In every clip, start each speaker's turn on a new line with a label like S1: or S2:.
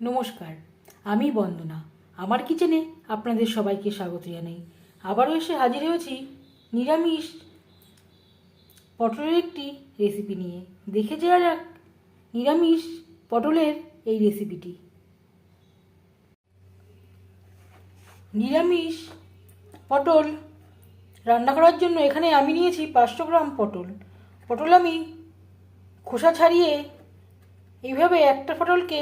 S1: নমস্কার, আমি বন্দনা। আমার কিচেনে আপনাদের সবাইকে স্বাগত জানাই। আবারও এসে হাজির হয়েছি নিরামিষ পটলের একটি রেসিপি নিয়ে। দেখে যাওয়া যাক নিরামিষ পটলের এই রেসিপিটি নিরামিষ পটল রান্না করার জন্য এখানে আমি নিয়েছি পাঁচশো গ্রাম পটল। পটল আমি খোসা ছাড়িয়ে এইভাবে একটা পটলকে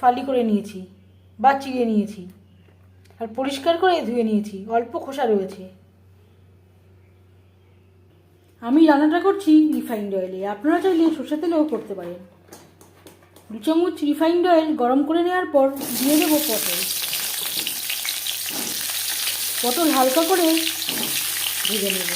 S1: ফালি করে নিয়েছি, বা চিড়ে নিয়েছি, আর পরিষ্কার করে ধুয়ে নিয়েছি, অল্প খোসা রয়েছে। আমি রান্নাটা করছি রিফাইন্ড অয়েলে, আপনারা চাইলে সর্ষে তেলেও করতে পারেন। দু চামচ রিফাইন্ড অয়েল গরম করে নেওয়ার পর দিয়ে দেবো পটল। পটল হালকা করে ভেজে নেব।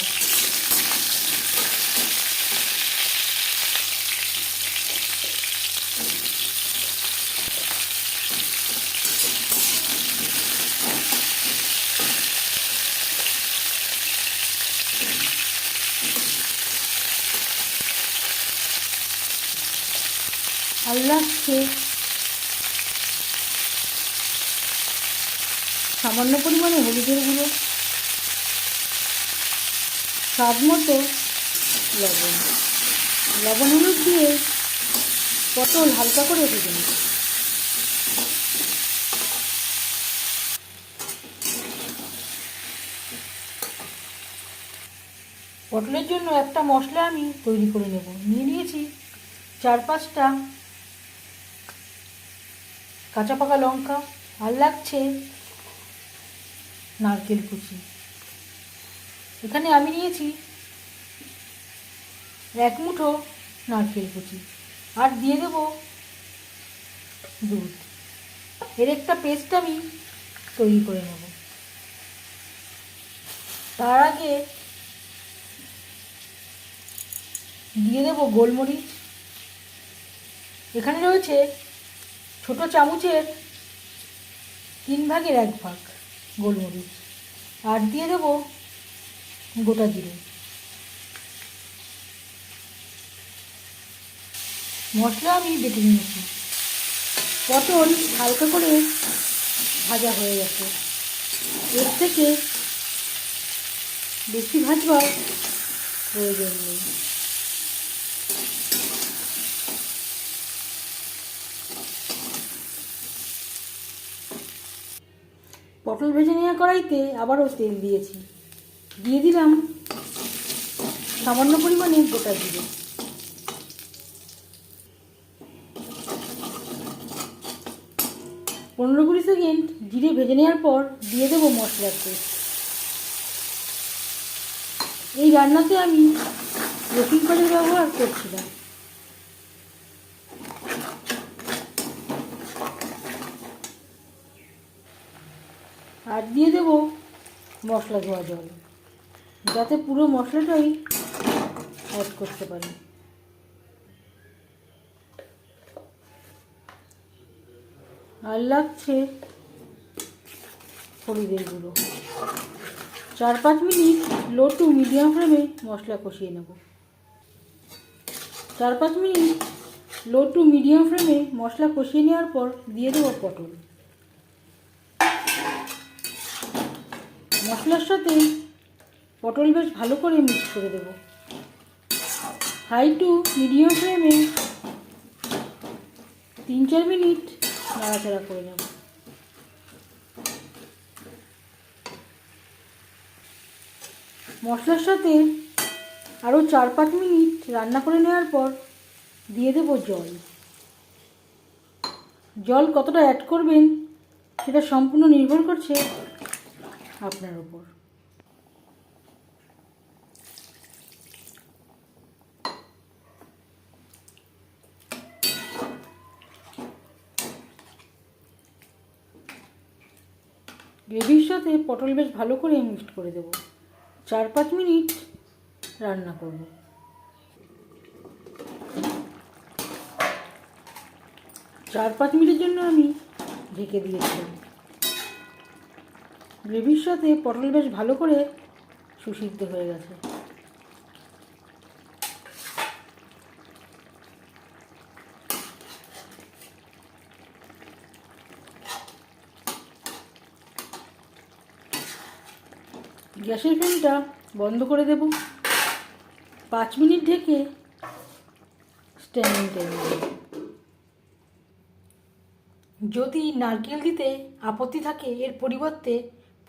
S1: ভালো লাগছে সামান্য পরিমাণে হলুদের গুঁড়ো, স্বাদ মতো লবণ। লবণ হলুদ দিয়ে পটল হালকা করে নেব পটলের জন্য একটা মশলা আমি তৈরি করে নেব। নিয়ে নিয়েছি চার পাঁচটা কাঁচা পাকা লঙ্কা, আর লাগছে নারকেল কুচি। এখানে আমি নিয়েছি এক মুঠো নারকেল কুচি, আর দিয়ে দেব দুধ। এর একটা পেস্ট আমি তৈরি করে নেব। তার আগে দিয়ে দেব গোলমরিচ। এখানে রয়েছে ছোট চামচের তিন ভাগের এক ভাগ গোলমরিচ। আর দিয়ে দেব গোটা জিরে। মশলা আমি বেটে নিয়েছি। পটল হালকা করে ভাজা হয়ে গেছে। এর থেকে বেশি ভাজবার প্রয়োজন নেই। পটল ভেজে নেওয়া কড়াইতে আবারও তেল দিয়েছি। দিয়ে দিলাম সামান্য পরিমাণে গোটা জিরে। পনেরো কুড়ি সেকেন্ড জিরে ভেজে নেওয়ার পর দিয়ে দেবো মশলার পেস্ট এই রান্নাতে আমি রসুন কাঠের ব্যবহার করছিলাম। আর দিয়ে দেব মশলা ধোয়া জল। যাতে পুরো মশলাটাই অ্যাড করতে পারি। আর লাগছে হলুদের গুঁড়ো। চার পাঁচ মিনিট লো টু মিডিয়াম ফ্লেমে মশলা কষিয়ে নেব। চার পাঁচ মিনিট লো টু মিডিয়াম ফ্লেমে মশলা কষিয়ে নেওয়ার পর দিয়ে দেবো পটল। মশলার সাথে পটল বেশ ভালো করে মিক্স করে দেব। হাই টু মিডিয়াম ফ্লেমে তিন চার মিনিট নাড়াচাড়া করে নেব। মশলার সাথে আরও চার পাঁচ মিনিট রান্না করে নেওয়ার পর দিয়ে দেব জল। জল কতটা অ্যাড করবেন সেটা সম্পূর্ণ নির্ভর করছে আপনার উপর। গ্রেভির সাথে পটল বেশ ভালো করে মিক্সড করে দেব। চার পাঁচ মিনিট রান্না করব। চার পাঁচ মিনিটের জন্য আমি ঢেকে দিয়েছিলাম। গ্রেভির সাথে পটল বেশ ভালো করে সুসিদ্ধ হয়ে গেছে। গ্যাসের ফ্যানটা বন্ধ করে দেব। পাঁচ মিনিট ঢেকে স্ট্যান্ডিং টাইম যদি নারকেল দিতে আপত্তি থাকে, এর পরিবর্তে